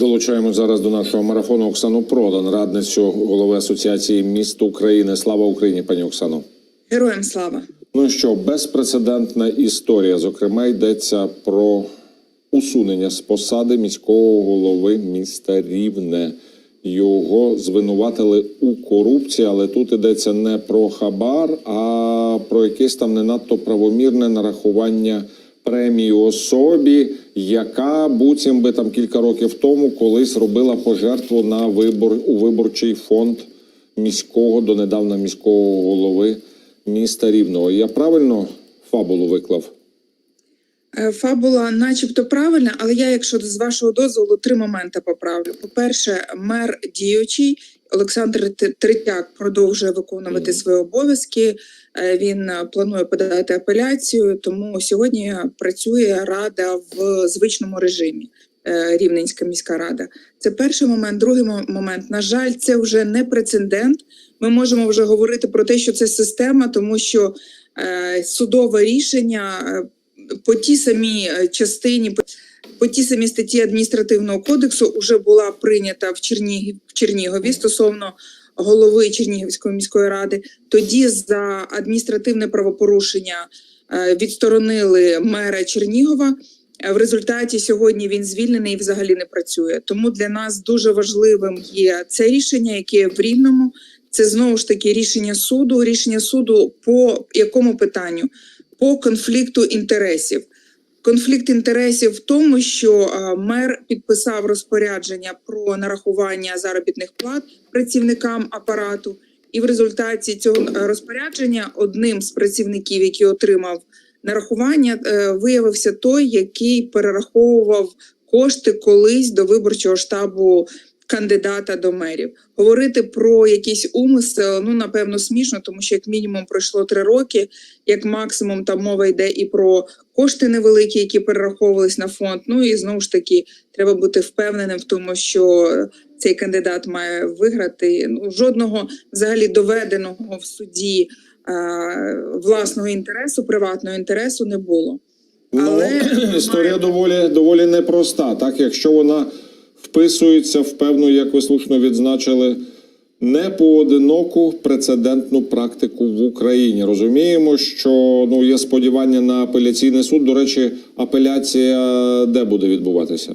Долучаємо зараз до нашого марафону Оксану Продан, радницю голови Асоціації міст України. Слава Україні, пані Оксано. Героям слава. Ну що, безпрецедентна історія. Зокрема, йдеться про усунення з посади міського голови міста Рівне. Його звинуватили у корупції, але тут йдеться не про хабар, а про якесь там не надто правомірне нарахування премії особі, яка буцім би там кілька років тому колись робила пожертву на вибор у виборчий фонд міського донедавна міського голови міста Рівного. Я правильно фабулу виклав? Е, Фабула, начебто, правильна, але я, якщо з вашого дозволу, три моменти поправлю. По-перше, мер діючий Олександр Третяк продовжує виконувати свої обов'язки. Е, Він е, планує подати апеляцію, тому сьогодні працює рада в звичному режимі. е, Рівненська міська рада. Це перший момент. Другий момент. На жаль, це вже не прецедент. Ми можемо вже говорити про те, що це система, тому що судове рішення по тій самій е, частині, по- тій самій статті адміністративного кодексу вже була прийнята в Чернігів в Чернігові стосовно голови Чернігівської міської ради. Тоді за адміністративне правопорушення е, відсторонили мера Чернігова. Е, В результаті сьогодні він звільнений і взагалі не працює. Тому для нас дуже важливим є це рішення, яке в рівному. Це знову ж таки рішення суду. Рішення суду по якому питанню? По конфлікту інтересів. Конфлікт інтересів в тому, що е, мер підписав розпорядження про нарахування заробітних плат працівникам апарату, і в результаті цього е, розпорядження одним з працівників, який отримав нарахування, е, виявився той, який перераховував кошти колись до виборчого штабу кандидата до мерів. Говорити про якийсь умисел, ну напевно, смішно, тому що як мінімум пройшло три роки, як максимум там мова йде і про кошти невеликі, які перераховувались на фонд. Ну і знову ж таки, треба бути впевненим в тому, що цей кандидат має виграти. Ну жодного взагалі доведеного в суді е, власного інтересу, приватного інтересу не було. Але ну, історія має- доволі доволі непроста. Так, якщо вона вписується в певну, як ви слушно відзначили, непоодиноку прецедентну практику в Україні. Розуміємо, що ну є сподівання на апеляційний суд. До речі, апеляція де буде відбуватися?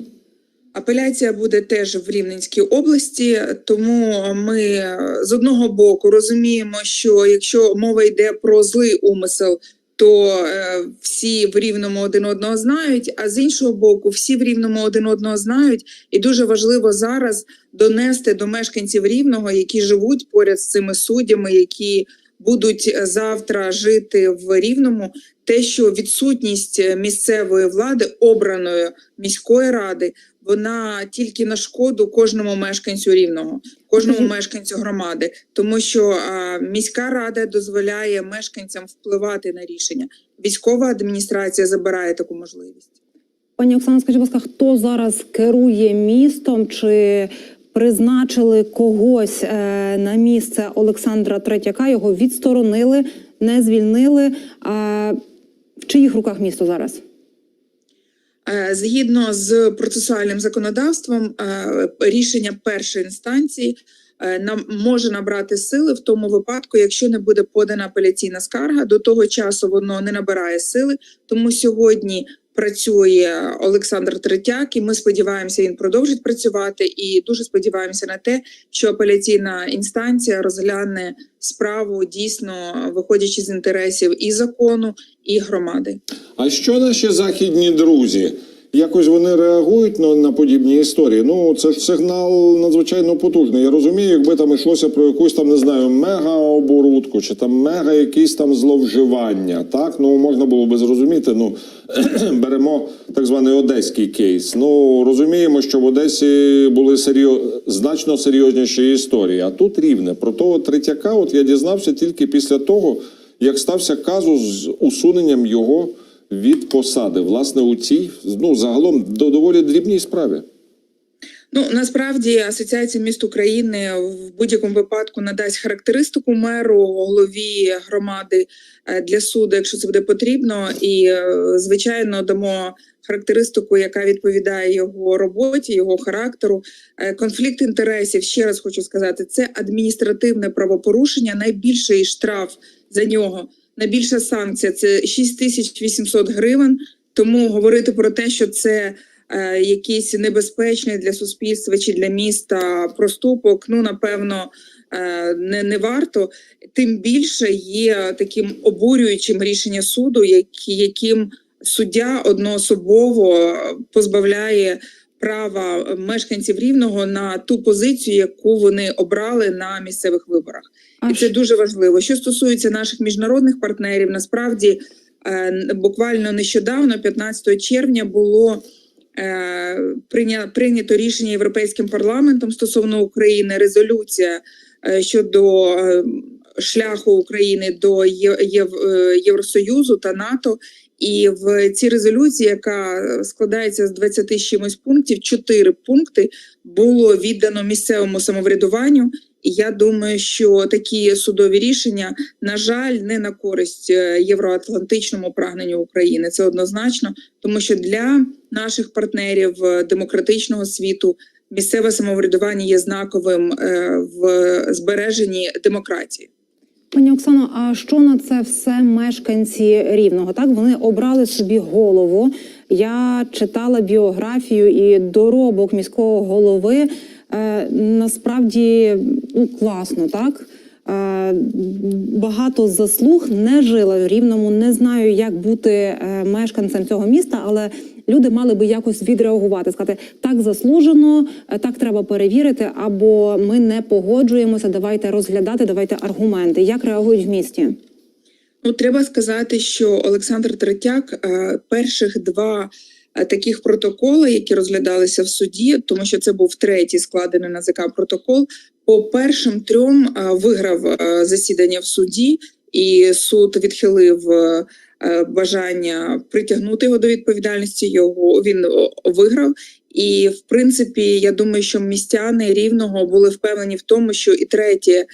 Апеляція буде теж в Рівненській області, тому ми е, з одного боку розуміємо, що якщо мова йде про злий умисел, то е, всі в рівному один одного знають. А з іншого боку, всі в рівному один одного знають, і дуже важливо зараз донести до мешканців рівного, які живуть поряд з цими суддями, які будуть е, завтра жити в рівному, те, що відсутність е, місцевої влади обраної міської ради вона тільки на шкоду кожному мешканцю рівного, кожному мешканцю громади, тому що а, міська рада дозволяє мешканцям впливати на рішення. Військова адміністрація забирає таку можливість. Пані Оксана, скажіть, будь ласка, хто зараз керує містом? Чи призначили когось е, на місце Олександра Третяка? Його відсторонили, не звільнили. А в чиїх руках місто зараз? Е, Згідно з процесуальним законодавством, е, рішення першої інстанції е, може набрати сили в тому випадку, якщо не буде подана апеляційна скарга. До того часу воно не набирає сили. Тому сьогодні працює Олександр Третяк, і ми сподіваємося, він продовжить працювати. І дуже сподіваємося на те, що апеляційна інстанція розгляне справу дійсно виходячи з інтересів і закону, і громади. А що наші західні друзі? Якось вони реагують на, на подібні історії. Ну це ж сигнал надзвичайно потужний. Я розумію, якби там йшлося про якусь там не знаю мега-оборудку чи там мега якісь там зловживання. Так ну можна було би зрозуміти. Ну беремо так званий одеський кейс. Ну розуміємо, що в Одесі були серйоз... значно серйозніші історії. А тут рівне про того третяка. От я дізнався тільки після того, як стався казус з усуненням його від посади, власне, у цій ну загалом до доволі дрібній справі. Ну насправді асоціація міст України в будь-якому випадку надасть характеристику меру, голові громади е, для суду, якщо це буде потрібно, і е, звичайно дамо характеристику, яка відповідає його роботі, його характеру. Е, Конфлікт інтересів, ще раз хочу сказати, це адміністративне правопорушення. Найбільший штраф за нього, найбільша санкція це 6800 гривень. Тому говорити про те, що це е, якийсь небезпечний для суспільства чи для міста проступок, ну напевно. е, Не, не варто, тим більше є таким обурюючим рішення суду, яким суддя одноособово позбавляє права мешканців рівного на ту позицію, яку вони обрали на місцевих виборах. А І це дуже важливо. Що стосується наших міжнародних партнерів, насправді е, буквально нещодавно, 15 червня, було е, прийнято рішення Європейським парламентом стосовно України резолюція е, щодо шляху України до Євросоюзу та НАТО. І в цій резолюції, яка складається з 20 чимось пунктів, 4 пункти було віддано місцевому самоврядуванню. І я думаю, що такі судові рішення, на жаль, не на користь е, євроатлантичному прагненню України. Це однозначно, тому що для наших партнерів е, демократичного світу місцеве самоврядування є знаковим е, в збереженні демократії. Пані Оксано, а що на це все мешканці рівного? Так вони обрали собі голову. Я читала біографію і доробок міського голови. Е, насправді ну, класно, так. Е, багато заслуг не жила в рівному. Не знаю, як бути е, мешканцем цього міста, але люди мали би якось відреагувати, сказати так заслужено, е, так треба перевірити, або ми не погоджуємося. Давайте розглядати, давайте аргументи. Як реагують в місті? Ну, треба сказати, що Олександр Третяк е, перших два е, таких протоколи, які розглядалися в суді, тому що це був третій складений на ЗК протокол. По першим трьом виграв засідання в суді, і суд відхилив бажання притягнути його до відповідальності. Його він виграв. І в принципі, я думаю, що містяни рівного були впевнені в тому, що і третє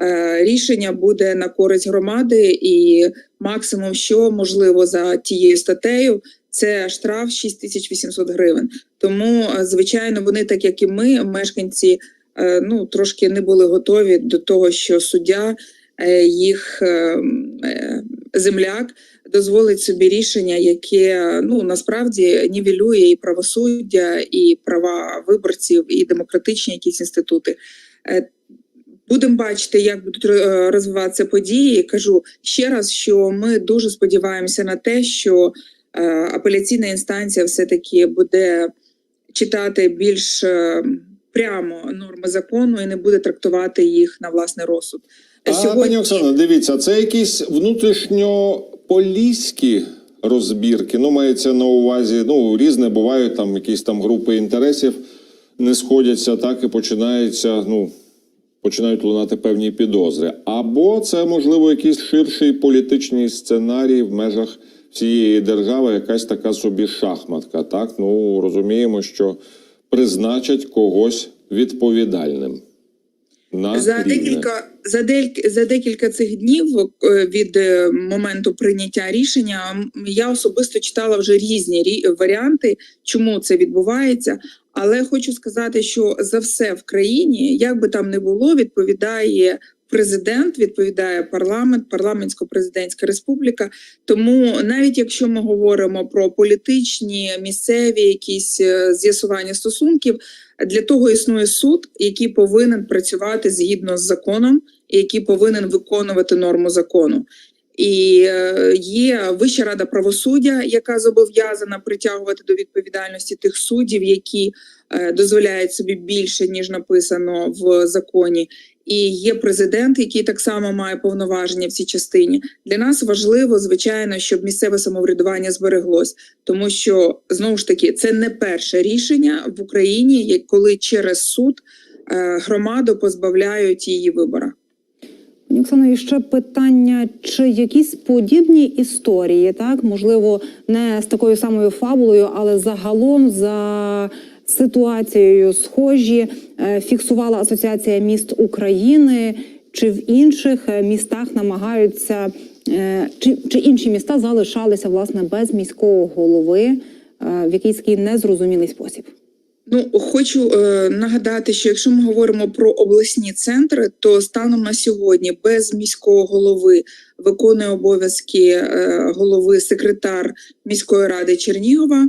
е, рішення буде на користь громади, і максимум, що можливо за тією статтею, це штраф 6800 гривень. Тому, е, звичайно, вони, так як і ми, мешканці, е, ну трошки не були готові до того, що суддя е, їх е, е, земляк дозволить собі рішення, яке ну насправді нівелює і правосуддя, і права виборців, і демократичні якісь інститути. Е, Будемо бачити, як будуть е, розвиватися події. Кажу ще раз, що ми дуже сподіваємося на те, що е, апеляційна інстанція все таки буде читати більш прямо норми закону і не буде трактувати їх на власний розсуд. А, пані Оксана, дивіться, це якісь внутрішньополіські розбірки. Ну, мається на увазі, ну, різне бувають там якісь там групи інтересів не сходяться, так і починається, ну, починають лунати певні підозри. Або це, можливо, якийсь ширший політичний сценарій в межах всієї держави, якась така собі шахматка. Так, ну розуміємо, що призначать когось відповідальним. На За рівне. декілька за за декілька цих днів е, від е, моменту прийняття рішення я особисто читала вже різні рі- варіанти, чому це відбувається. Але хочу сказати, що за все в країні, як би там не було, відповідає президент, відповідає парламент, парламентсько-президентська республіка. Тому навіть якщо ми говоримо про політичні місцеві якісь е, з'ясування стосунків, для того існує суд, який повинен працювати згідно з законом, який повинен виконувати норму закону. І е, є Вища рада правосуддя, яка зобов'язана притягувати до відповідальності тих суддів, які е, дозволяють собі більше ніж написано в законі. І є президент, який так само має повноваження в цій частині. Для нас важливо, звичайно, щоб місцеве самоврядування збереглось, тому що знову ж таки це не перше рішення в Україні, коли через суд е, громаду позбавляють її вибора. Оксано, і ще питання: чи якісь подібні історії, так можливо, не з такою самою фабулою, але загалом за ситуацією схожі е, фіксувала Асоціація міст України. Чи в інших е, містах намагаються, е, чи, чи інші міста залишалися власне без міського голови в якийсь такий незрозумілий спосіб? Ну, хочу е, нагадати, що якщо ми говоримо про обласні центри, то станом на сьогодні без міського голови виконує обов'язки е, голови секретар міської ради Чернігова,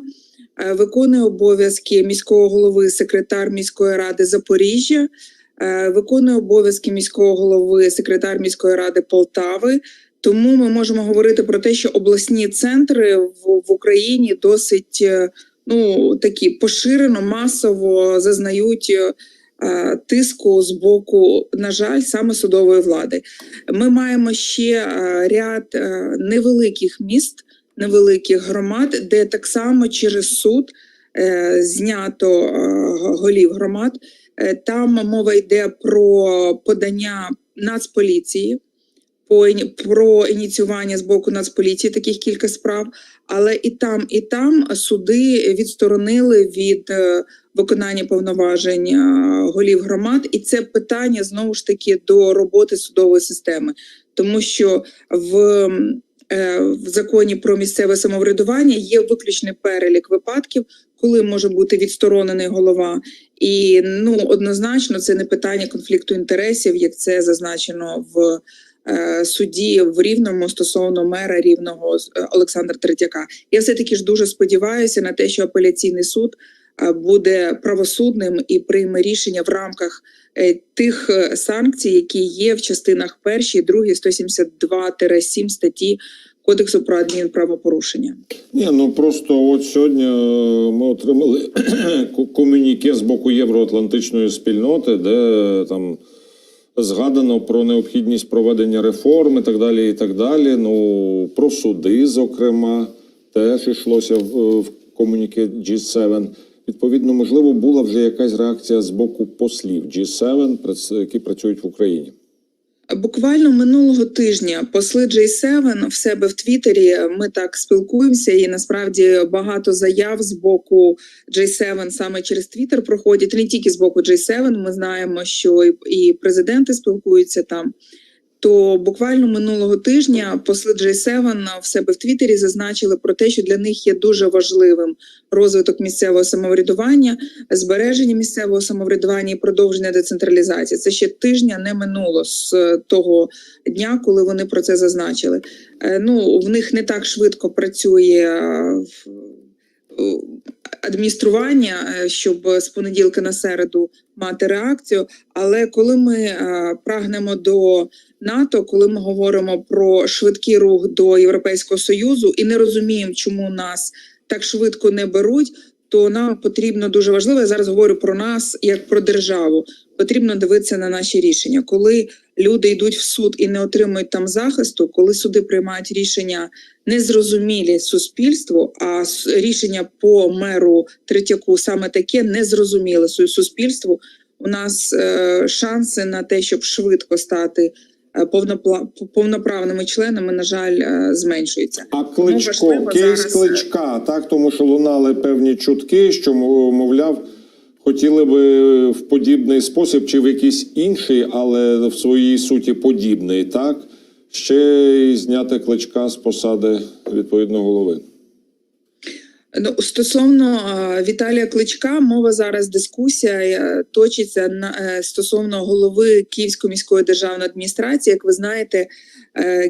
е, виконує обов'язки міського голови секретар міської ради Запоріжжя, е, виконує обов'язки міського голови секретар міської ради Полтави. Тому ми можемо говорити про те, що обласні центри в, в Україні досить. Ну такі поширено, масово зазнають е, тиску з боку, на жаль, саме судової влади. Ми маємо ще е, ряд е, невеликих міст, невеликих громад, де так само через суд знято голів громад. Там мова йде про подання Нацполіції. По про ініціювання з боку Нацполіції таких кілька справ, але і там, і там суди відсторонили від е, виконання повноважень е, голів громад, і це питання знову ж таки до роботи судової системи, тому що в, е, в законі про місцеве самоврядування є виключний перелік випадків, коли може бути відсторонений голова, і ну однозначно це не питання конфлікту інтересів, як це зазначено в е, суді в Рівному стосовно мера Рівного е, Олександра Третьяка. Я все таки ж дуже сподіваюся на те, що апеляційний суд е, буде правосудним і прийме рішення в рамках тих санкцій, які є в частинах першій, другій 172-7 статті Кодексу про адмінправопорушення. Ні, ну просто от сьогодні ми отримали ко- комюніке з боку євроатлантичної спільноти, де там згадано про необхідність проведення реформ і так далі. І так далі. Ну про суди, зокрема, теж йшлося в, в комуніке G7. Відповідно, можливо, була вже якась реакція з боку послів G7, які працюють в Україні. Буквально минулого тижня посли J7 в себе в Твіттері. Ми так спілкуємося, і насправді багато заяв з боку J7 саме через Твіттер проходять. Не тільки з боку J7, Ми знаємо, що і- президенти спілкуються там. То буквально минулого тижня посли J7 в себе в Твіттері зазначили про те, що для них є дуже важливим розвиток місцевого самоврядування, збереження місцевого самоврядування і продовження децентралізації. Це ще тижня не минуло з е, того дня, коли вони про це зазначили. Е, Ну в них не так швидко працює. е, Адміністрування, щоб з понеділка на середу мати реакцію. Але коли ми прагнемо до НАТО, коли ми говоримо про швидкий рух до Європейського союзу і не розуміємо, чому нас так швидко не беруть, то нам потрібно дуже важливо. Я зараз говорю про нас як про державу. Потрібно дивитися на наші рішення. Коли люди йдуть в суд і не отримують там захисту, коли суди приймають рішення незрозумілі суспільству, а рішення по меру Третьяку саме таке незрозуміле су- суспільству. У нас е, шанси на те, щоб швидко стати повноправними членами, на жаль, е, зменшуються. А кличко, важливо кейс зараз, е, кличка, так тому що лунали певні чутки, що мов- мовляв, хотіли би в подібний спосіб чи в якийсь інший, але в своїй суті подібний, так ще й зняти кличка з посади відповідного голови. Ну, стосовно е, Віталія Кличка, мова зараз дискусія е, точиться на е, стосовно голови Київської міської державної адміністрації. Як ви знаєте,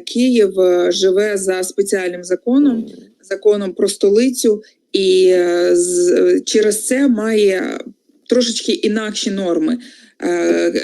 Київ живе за спеціальним законом, законом про столицю, і з, через це має трошечки інакші норми.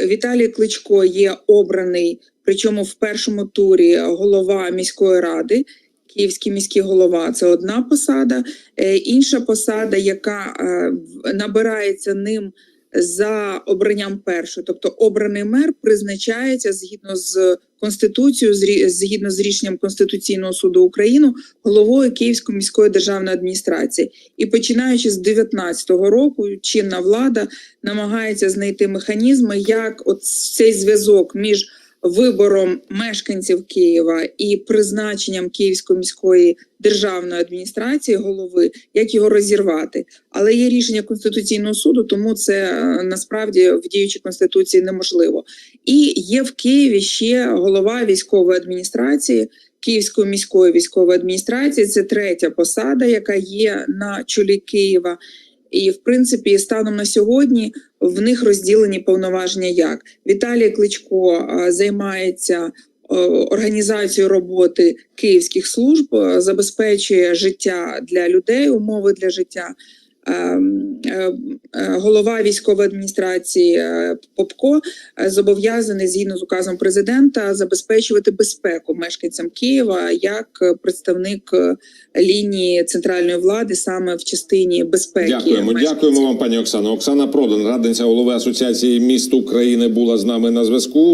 Віталій Кличко є обраний, причому в першому турі голова міської ради. Київський міський голова це одна посада. Е, Інша посада, яка е, набирається ним за обранням першої, тобто обраний мер призначається згідно з конституцією, згідно з рішенням Конституційного суду України, головою Київської міської державної адміністрації. І починаючи з 19-го року, чинна влада намагається знайти механізми, як от цей зв'язок між вибором мешканців Києва і призначенням Київської міської державної адміністрації голови, як його розірвати. Але є рішення конституційного суду, тому це е, насправді в діючій конституції неможливо. І є в Києві ще голова військової адміністрації. Київської міської військової адміністрації це третя посада, яка є на чолі Києва. І в принципі, станом на сьогодні в них розділені повноваження. Як Віталій Кличко е, займається е, організацією роботи київських служб, е, забезпечує життя для людей, умови для життя. Ем, е, е, Голова військової адміністрації е, Попко зобов'язаний згідно з указом президента забезпечувати безпеку мешканцям Києва як представник лінії центральної влади саме в частині безпеки. Дякуємо, мешканців. дякуємо вам, пані Оксано. Оксана Продан, радниця голови Асоціації міст України, була з нами на зв'язку.